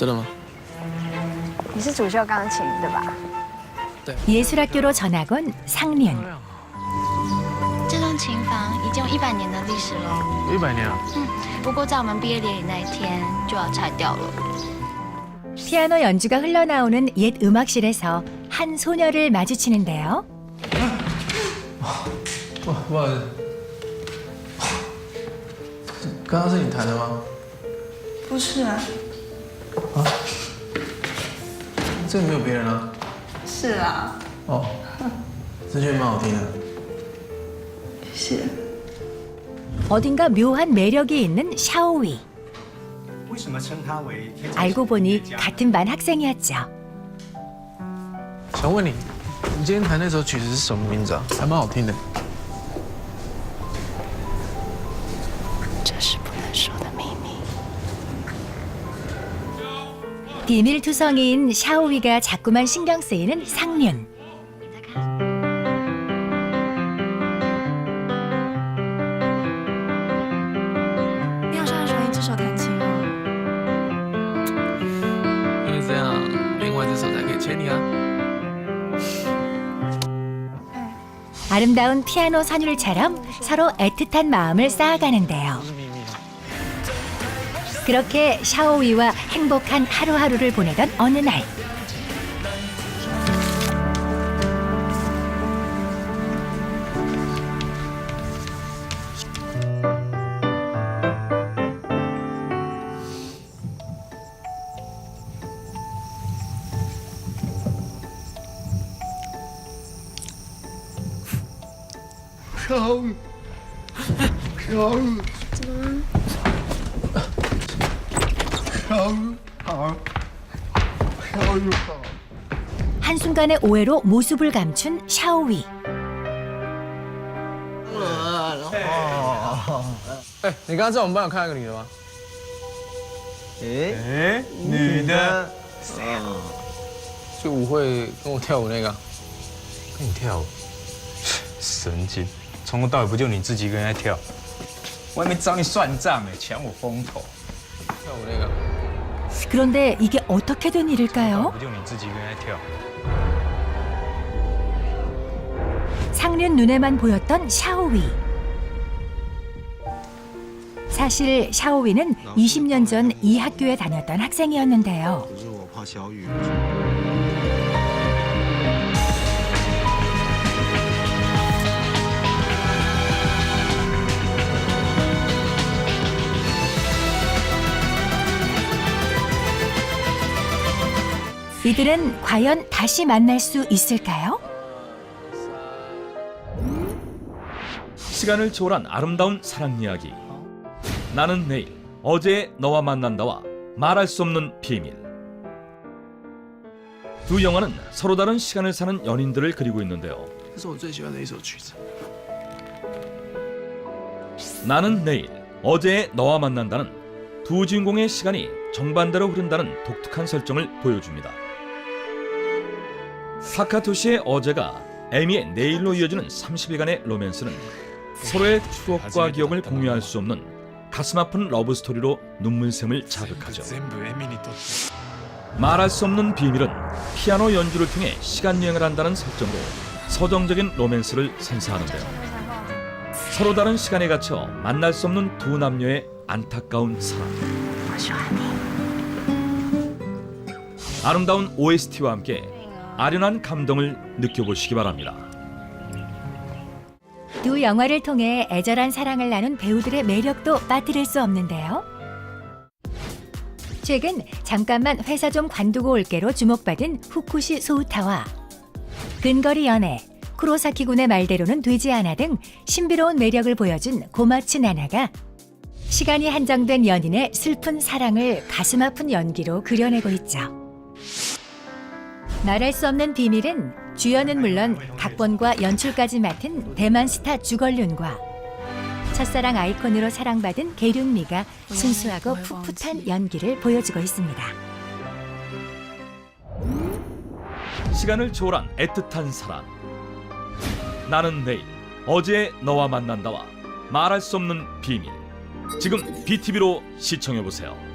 真的吗？你是主修钢琴对吧？ 예술학교로 전학 온 상륜. 这栋琴房已经有一百年的历史了，一百年啊！不过在我们毕业典礼那一天就要拆掉了。 피아노 연주가 흘러나오는 옛 음악실에서 한 소녀를 마주치는데요. 哇，不好意思，刚刚是你弹的吗？不是啊， 这个没有别人啊。是啊，哦，这曲蛮好听的。是。 어딘가 묘한 매력이 있는 샤오위. 为什么称他为天才 알고 보니 같은 반 학생이었죠. 想问你，你今天弹那首曲子是什么名字啊？还蛮好听的。 비밀투성이인 샤오위가 자꾸만 신경 쓰이는 상륜. 아름다운 피아노 선율처럼 서로 애틋한 마음을 쌓아가는데요. 그렇게 샤오이와 행복한 하루하루를 보내던 어느 날. 샤오이. 샤오이. 한순간의 오해로 모습을 감춘 샤오위. 哎，你刚刚在我们班有看到一个女的吗？哎，女的就舞会跟我跳舞那个。跟你跳舞，神经！从头到尾不就你自己一个人在跳？外面找你算账哎，抢我风头，跳舞那个。 그런데 이게 어떻게 된 일일까요? 상륜 눈에만 보였던 샤오위. 사실 샤오위는 20년 전 이 학교에 다녔던 학생이었는데요. 이들은 과연 다시 만날 수 있을까요? 시간을 초월한 아름다운 사랑 이야기. 나는 내일 어제 너와 만난다와 말할 수 없는 비밀. 두 영화는 서로 다른 시간을 사는 연인들을 그리고 있는데요. 这是我最喜欢的一首曲子。 나는 내일 어제 너와 만난다는 두 주인공의 시간이 정반대로 흐른다는 독특한 설정을 보여줍니다. 사카토시의 어제가 에미의 내일로 이어지는 30일간의 로맨스는 서로의 추억과 기억을 공유할 수 없는 가슴 아픈 러브 스토리로 눈물샘을 자극하죠. 말할 수 없는 비밀은 피아노 연주를 통해 시간 여행을 한다는 설정으로 서정적인 로맨스를 선사하는데요. 서로 다른 시간에 갇혀 만날 수 없는 두 남녀의 안타까운 사랑. 아름다운 OST와 함께 아련한 감동을 느껴보시기 바랍니다. 두 영화를 통해 애절한 사랑을 나눈 배우들의 매력도 빠뜨릴 수 없는데요. 최근 잠깐만 회사 좀 관두고 올게로 주목받은 후쿠시 소우타와 근거리 연애, 쿠로사키 군의 말대로는 되지 않아 등 신비로운 매력을 보여준 고마츠 나나가 시간이 한정된 연인의 슬픈 사랑을 가슴 아픈 연기로 그려내고 있죠. 말할 수 없는 비밀은 주연은 물론 각본과 연출까지 맡은 대만 스타 주걸륜과 첫사랑 아이콘으로 사랑받은 계륜미가 순수하고 풋풋한 연기를 보여주고 있습니다. 시간을 초월한 애틋한 사랑. 나는 내일 어제 너와 만난다와 말할 수 없는 비밀. 지금 BTV로 시청해 보세요.